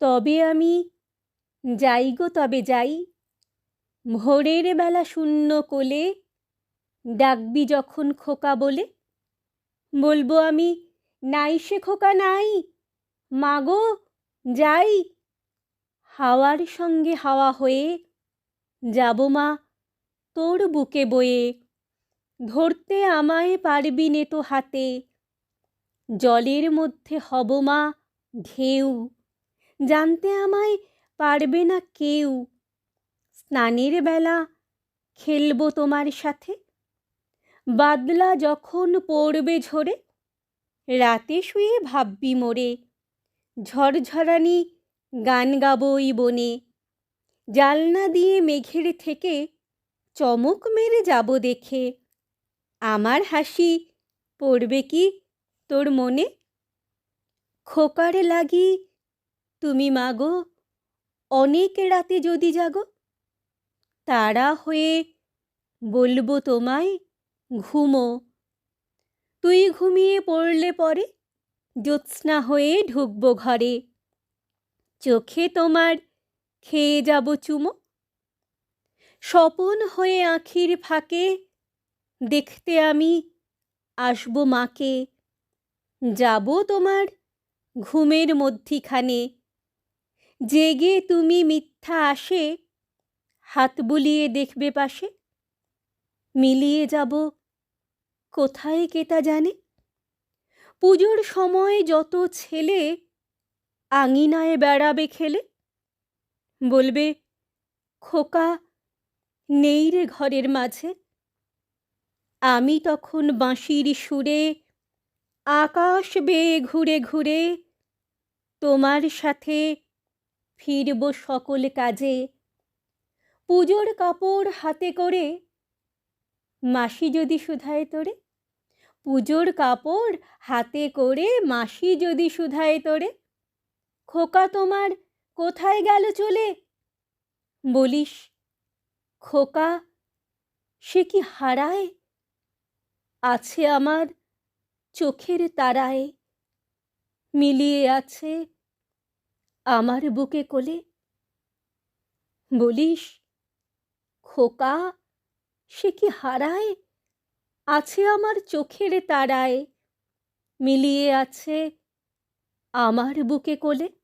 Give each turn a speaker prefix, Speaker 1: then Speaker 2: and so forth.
Speaker 1: তবে আমি যাই গো, তবে যাই। ভোরের বেলা শূন্য কোলে ডাকবি যখন খোকা বলে। বলব আমি, নাই সে খোকা, নাই। মাগো যাই। হাওয়ার সঙ্গে হাওয়া হয়ে যাব মা তোর বুকে বয়ে। ধরতে আমায় পারবি নে তো হাতে। জলের মধ্যে হব মা, ঢেউ। জানতে আমায় পারবে না কেউ। স্নানের বেলা খেলব তোমার সাথে। বাদলা যখন পড়বে ঝরে, রাতে শুয়ে ভাববি মোরে। ঝরঝরানি গান গাবই বনে। জালনা দিয়ে মেঘের থেকে চমক মেরে যাব দেখে। আমার হাসি পড়বে কি তোর মনে? খোকার লাগি তুমি মাগো অনেক রাতে যদি জাগো, তারা হয়ে বলব তোমায়, ঘুমো। তুই ঘুমিয়ে পড়লে পরে জ্যোৎস্না হয়ে ঢুকবো ঘরে। চোখে তোমার খেয়ে যাব চুমো। স্বপন হয়ে আখির ফাঁকে দেখতে আমি আসব মাকে। যাব তোমার ঘুমের মধ্যিখানে। জেগে তুমি মিথ্যা আসে, হাত বুলিয়ে দেখবে পাশে। মিলিয়ে যাব কোথায় কেতা জানে? পুজোর সময় যত ছেলে আঙিনায় বেড়াবে খেলে। বলবে, খোকা নেই রে ঘরের মাঝে। আমি তখন বাঁশির সুরে, আকাশ বেয়ে ঘুরে ঘুরে তোমার সাথে ফিরব সকল কাজে। পুজোর কাপড় হাতে করে, মাসি যদি শুধায় তোরে? পুজোর কাপড় হাতে করে, মাসি যদি শুধায় তোরে? খোকা তোমার কোথায় গেল চলে? বলিস, খোকা, সে কি হারায়? আছে আমার চোখের তারায়, মিলিয়ে আছে আমার বুকে কোলে। বলিস, খোকা, সে কি হারায়? আছে আমার চোখের তারায়, মিলিয়ে আছে আমার বুকে কোলে।